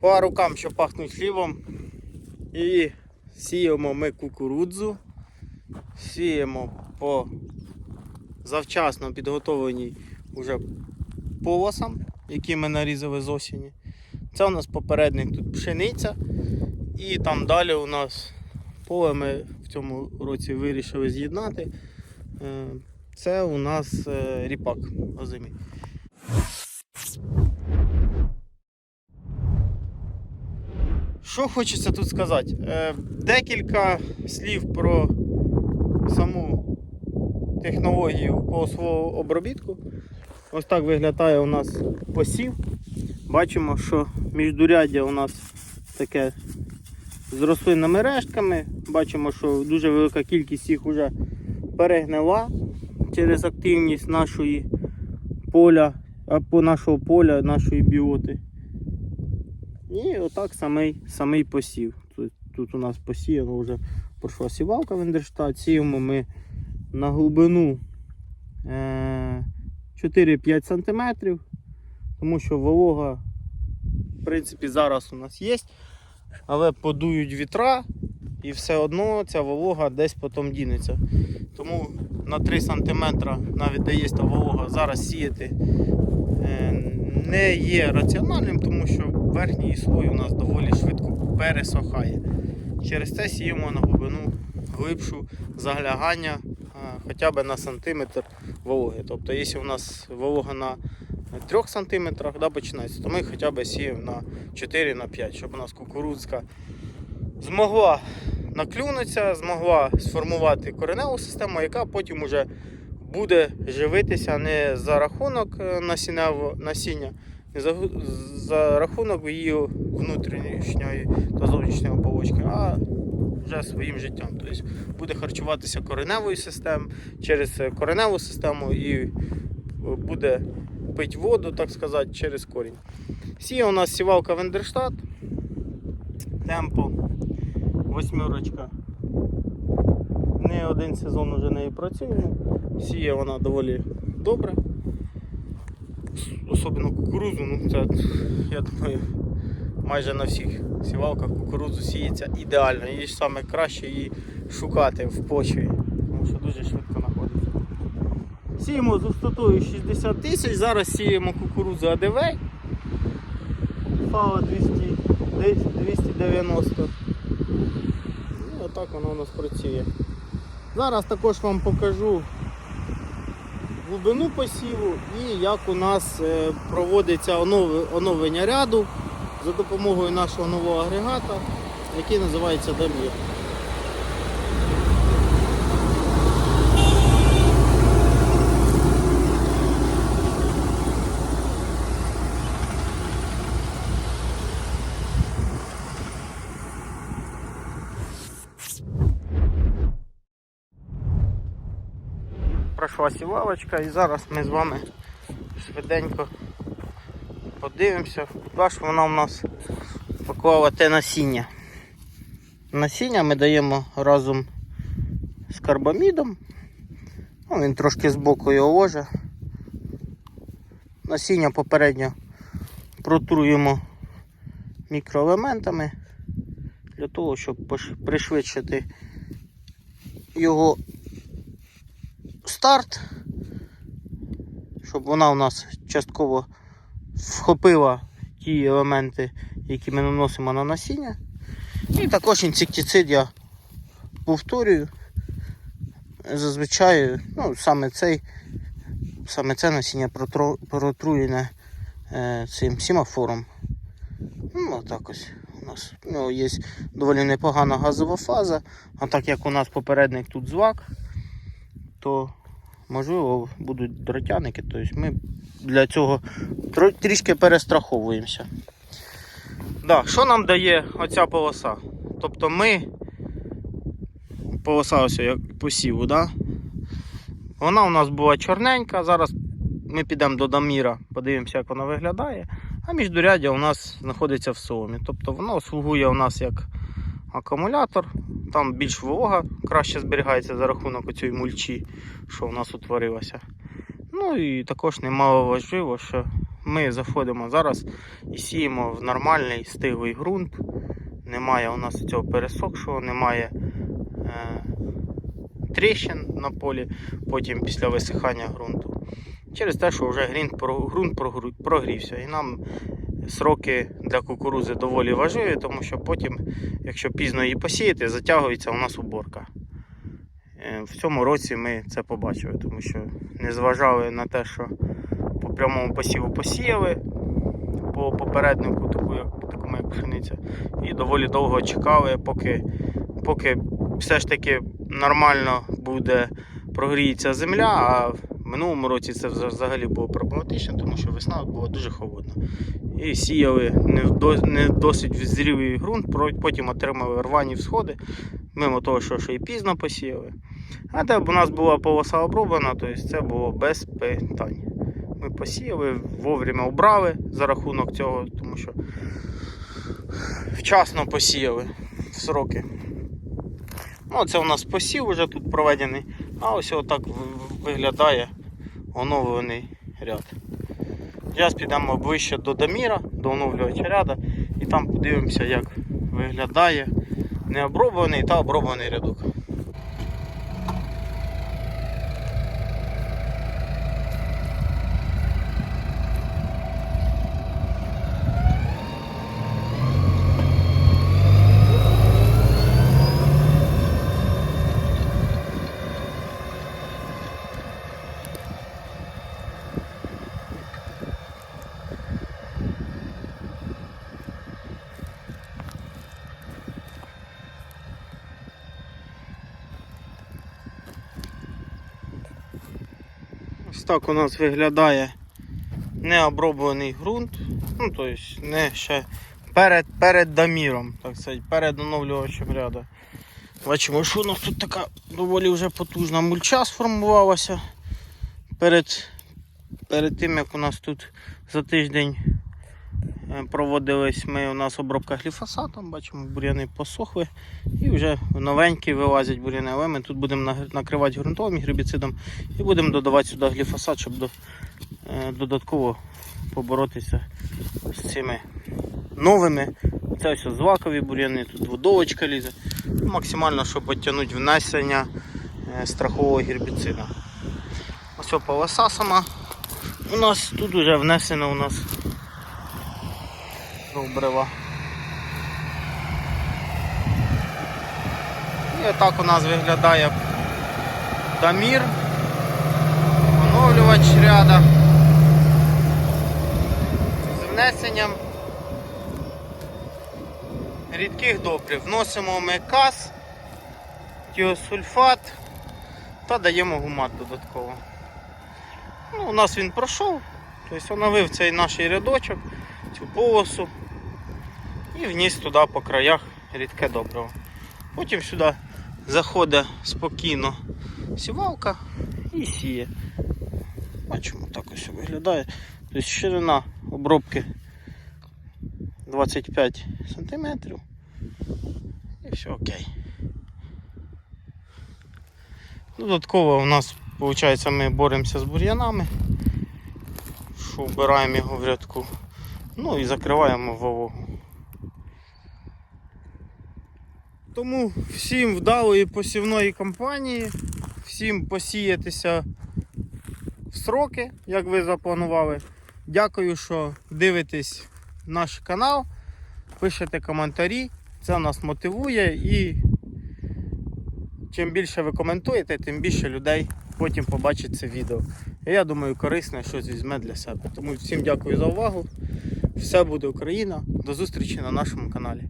По рукам, що пахнуть хлібом. І сіємо ми кукурудзу. Сіємо по завчасно підготовленій уже полосам, які ми нарізали з осені. Це у нас попередник тут пшениця. І там далі у нас поле ми в цьому році вирішили з'єднати. Е, Це у нас е, ріпак озимий. Що хочеться тут сказати? Е, Декілька слів про саму технологію по свого обробітку. Ось так виглядає у нас посів. Бачимо, що міждуряддя у нас таке з рослинними рештками. Бачимо, що дуже велика кількість їх вже перегнила через активність нашої поля, або нашого поля, нашої біоти. І отак самий, самий посів. Тут, тут у нас посіяно вже пройшла сівалка Вендерштат. Сіємо ми на глибину е, 4-5 см, тому що волога, в принципі, зараз у нас є, але подують вітра і все одно ця волога десь потім дінеться. Тому на 3 см, навіть де є та волога, зараз сіяти е, не є раціональним, тому що верхній слой у нас доволі швидко пересохає. Через це сіємо на глибину глибшу заглягання хоча б на сантиметр вологи. Тобто, якщо у нас волога на 3 см да, починається, то ми хоча б сіємо на 4 на 5, щоб у нас кукурудзка змогла наклюнутися, змогла сформувати кореневу систему, яка потім уже буде живитися не за рахунок е, насіння, не за, за рахунок її внутрішньої та зовнішньої оболочки, а вже своїм життям. Тобто буде харчуватися кореневою системою через кореневу систему і е, буде пити воду, так сказати, через корінь. Сіє у нас сівалка Вендерштат. Темпо восьмерочка. Не один сезон уже нею працюємо. Сіє вона доволі добре. Особливо кукурузу, ну це я думаю майже на всіх сівалках кукурудзу сіється ідеально. Її ж саме краще її шукати в почві, тому що дуже швидко знаходиться. Сіємо з густотою 60 тисяч, зараз сіємо кукурудзу АДВ. 200, 290. І отак воно у нас працює. Зараз також вам покажу глибину посіву і як у нас е, проводиться оновлення ряду за допомогою нашого нового агрегата, який називається Дамір. Пройшла сівалочка і зараз ми з вами швиденько подивимося, куди ж вона у нас поклала те насіння. Насіння ми даємо разом з карбамідом. Ну, він трошки збоку його ложе. Насіння попередньо протруємо мікроелементами для того, щоб пришвидшити його старт, щоб вона у нас частково вхопила ті елементи, які ми наносимо на насіння. І також інсектицид я повторюю. Зазвичай ну, саме цей саме це насіння протруєне е, цим сімафором. Ну, отак ось у нас у нього є доволі непогана газова фаза, а так як у нас попередник тут звак, то можливо будуть дротяники, тобто ми для цього трішки перестраховуємося. Да, що нам дає оця полоса? Тобто ми полоса ось як посіву, да? вона у нас була чорненька, зараз ми підемо до Даміра, подивимося, як вона виглядає. А міждуряддя у нас знаходиться в соломі. Тобто воно слугує у нас як акумулятор, там більш волога краще зберігається за рахунок цієї мульчі, що у нас утворилося. Ну і також немало важливо, що ми заходимо зараз і сіємо в нормальний стиглий ґрунт. Немає у нас цього пересохшого, немає е, тріщин на полі, потім після висихання ґрунту. Через те, що вже ґрунт, прогрівся. І нам сроки для кукурузи доволі важливі, тому що потім, якщо пізно її посіяти, затягується у нас уборка. Е, В цьому році ми це побачили, тому що не зважали на те, що по прямому посіву посіяли по попереднику, таку як, такому як пшениця, і доволі довго чекали, поки, поки все ж таки нормально буде прогріється земля. А в минулому році це взагалі було проблематично, тому що весна була дуже холодна. І сіяли не, досить зрілий ґрунт, потім отримали рвані всходи, мимо того, що ще й пізно посіяли. А де б у нас була полоса оброблена, то це було без питань. Ми посіяли, вовремя убрали за рахунок цього, тому що вчасно посіяли в сроки. Ну, це у нас посів вже тут проведений, а ось отак виглядає оновлений ряд. Зараз підемо ближче до Даміра, до оновлювача ряда, і там подивимося, як виглядає необроблений та оброблений рядок. Ось так у нас виглядає необроблений ґрунт. Ну, тобто не ще перед, перед даміром, так сказати, перед оновлювачем ряду. Бачимо, що у нас тут така доволі вже потужна мульча сформувалася. Перед, перед тим, як у нас тут за тиждень проводились ми у нас обробка гліфосатом, бачимо, бур'яни посохли і вже новенькі вилазять бур'яни, але ми тут будемо накривати ґрунтовим гербіцидом і будемо додавати сюди гліфосат, щоб до, е, додатково поборотися з цими новими. Це ось злакові бур'яни, тут водовочка лізе. Максимально, щоб підтягнути внесення е, страхового гербіцида. Ось полоса сама. У нас тут вже внесено у нас добрива. І отак у нас виглядає Дамір, оновлювач ряда з внесенням рідких добрив. Вносимо ми каз, тіосульфат та даємо гумат додатково. Ну, у нас він пройшов, тобто оновив цей наш рядочок, цю полосу і вніс туди по краях рідке добриво. Потім сюди заходить спокійно сівалка і сіє. Бачимо, так ось виглядає. Тобто ширина обробки 25 см. І все окей. Додатково у нас, виходить, ми боремося з бур'янами, що вбираємо його в рядку. Ну і закриваємо вологу. Тому всім вдалої посівної кампанії, всім посіятися в сроки, як ви запланували. Дякую, що дивитесь наш канал, пишете коментарі. Це нас мотивує і чим більше ви коментуєте, тим більше людей потім побачить це відео. Я думаю, корисне щось візьме для себе. Тому всім дякую за увагу. Все буде Україна. До зустрічі на нашому каналі.